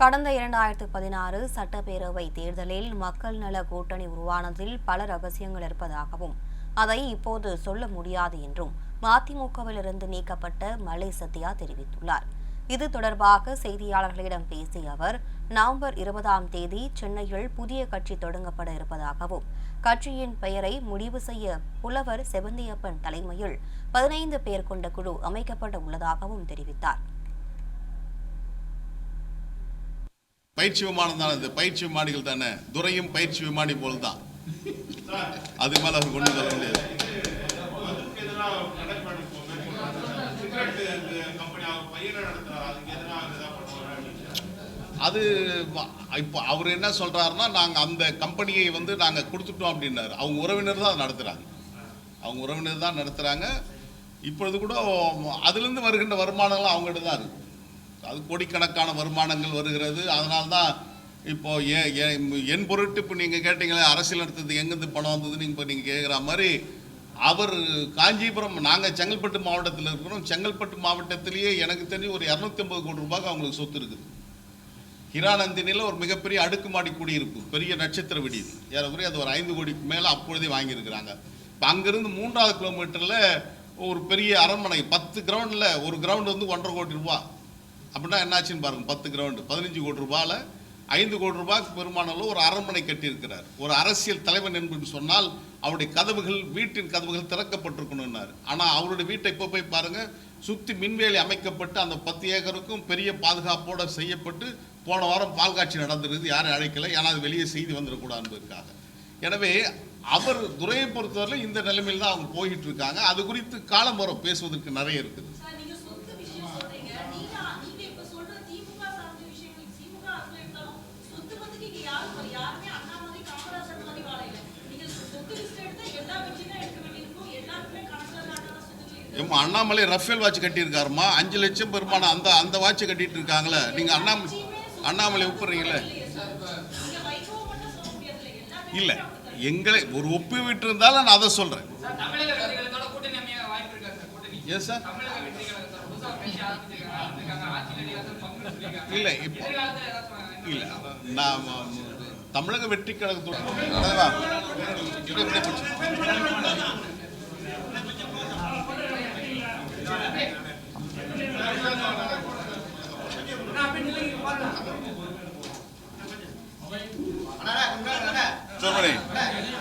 கடந்த இரண்டாயிரத்து பதினாறு சட்டப்பேரவை தேர்தலில் மக்கள் நல கூட்டணி உருவானதில் பல ரகசியங்கள் இருப்பதாகவும் அதை இப்போது சொல்ல முடியாது என்றும் மதிமுகவிலிருந்து நீக்கப்பட்ட மலை சத்யா தெரிவித்துள்ளார். இது தொடர்பாக செய்தியாளர்களிடம் பேசிய அவர் நவம்பர் இருபதாம் தேதி சென்னையில் புதிய கட்சி தொடங்கப்பட இருப்பதாகவும் கட்சியின் பெயரை முடிவு செய்ய புலவர் செவந்தியப்பன் தலைமையில் பதினைந்து பேர் கொண்ட குழு அமைக்கப்பட உள்ளதாகவும் தெரிவித்தார். பயிற்சி விமானம் தானே இது? பயிற்சி விமானிகள் தானே? துறையும் பயிற்சி விமானி போல் தான் அது மேல அவர் கொண்டு வர முடியாது. அது இப்போ அவர் என்ன சொல்கிறாருன்னா நாங்கள் அந்த கம்பெனியை வந்து நாங்கள் கொடுத்துட்டோம் அப்படின்னாரு. அவங்க உறவினர் தான் அதை அவங்க உறவினர் தான் நடத்துகிறாங்க இப்பொழுது கூட அதுலேருந்து வருகின்ற வருமானங்கள் அவங்ககிட்ட தான் இருக்குது அது கோடிக்கணக்கான வருமானங்கள் வருகிறது. அதனால தான் இப்போ ஏன் என் பொருட்டு இப்போ நீங்கள் கேட்டீங்களே அரசியல் நடத்தது எங்கேருந்து பணம் வந்ததுன்னு இப்போ நீங்கள் கேட்குற மாதிரி அவர் காஞ்சிபுரம் நாங்கள் செங்கல்பட்டு மாவட்டத்தில் இருக்கிறோம். செங்கல்பட்டு மாவட்டத்திலேயே எனக்கு தெரிஞ்சு ஒரு இரநூத்தி ஐம்பது கோடி ரூபாய்க்கு அவங்களுக்கு சொத்து இருக்குது. ஹிரானந்தினியில் ஒரு மிகப்பெரிய அடுக்குமாடி குடியிருப்பு பெரிய நட்சத்திர விடி ஏறக்குறைய அது ஒரு ஐந்து கோடிக்கு மேலே அப்பொழுதே வாங்கியிருக்கிறாங்க. இப்போ அங்கேருந்து மூன்றாவது கிலோமீட்டரில் ஒரு பெரிய அரண்மனை பத்து கிரவுண்டில் ஒரு கிரவுண்டு வந்து ஒன்றரை கோடி ரூபா அப்படின்னா என்னாச்சுன்னு பாருங்க பத்து கிரவுண்டு பதினஞ்சு கோடி ரூபாயில் ஐந்து கோடி ரூபாய்க்கு பெருமானளவு ஒரு அரண்மனை கட்டியிருக்கிறார். ஒரு அரசியல் தலைவன் என்பதுன்னு சொன்னால் அவருடைய கதவுகள் வீட்டின் கதவுகள் திறக்கப்பட்டிருக்கணும்னார். ஆனால் அவருடைய வீட்டை இப்போ போய் பாருங்கள் சுற்றி மின்வேலி அமைக்கப்பட்டு அந்த பத்து ஏக்கருக்கும் பெரிய பாதுகாப்போட செய்யப்பட்டு போன வாரம் பால் காட்சி நடந்திருக்குது யாரும் அழைக்கலை. ஏன்னா அது வெளியே செய்தி வந்துடக்கூடாது எனவே அவர் துறையை பொறுத்தவரையில் இந்த நிலைமையில் தான் அவங்க போயிட்டு இருக்காங்க. அது குறித்து காலம் வரும் பேசுவதற்கு நிறைய இருக்குது. எம் அண்ணாமலை ரஃபேல் வாட்ச் கட்டியிருக்காருமா? அஞ்சு லட்சம் பெருமான அந்த அந்த வாட்ச் கட்டிட்டு இருக்காங்களே நீங்கள் அண்ணாமலை அண்ணாமலை ஒப்புறீங்களே? இல்லை எங்களை ஒரு ஒப்புவிட்டு இருந்தாலும் நான் அதை சொல்கிறேன் எஸ் சார் இல்லை இப்போ இல்லை நான் தமிழக வெற்றி கழகத்தோட சொல்லுங்க